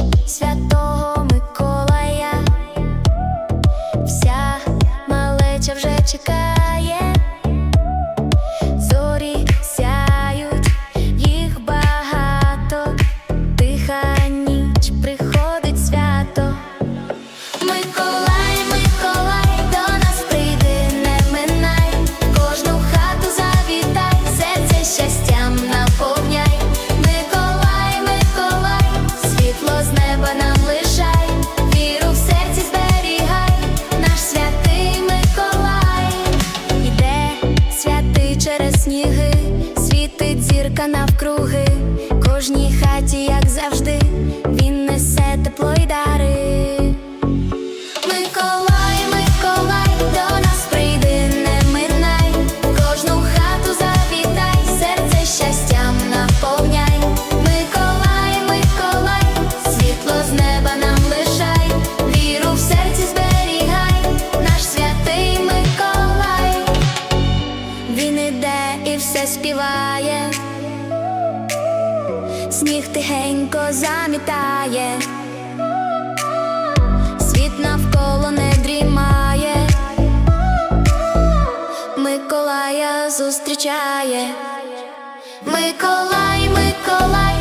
Ніч святого Миколая, вся малеча вже чекає, зірка навкруги, кожній хаті, як завжди, він несе тепло й дари. Миколай, Миколай, до нас прийди, не минай, кожну хату завітай, серце щастям наповняй. Миколай, Миколай, світло з неба нам лишай, віру в серці зберігай, наш святий Миколай. Він іде і все співає, сніг тихенько замітає, світ навколо не дрімає, Миколая зустрічає, Миколай, Миколай.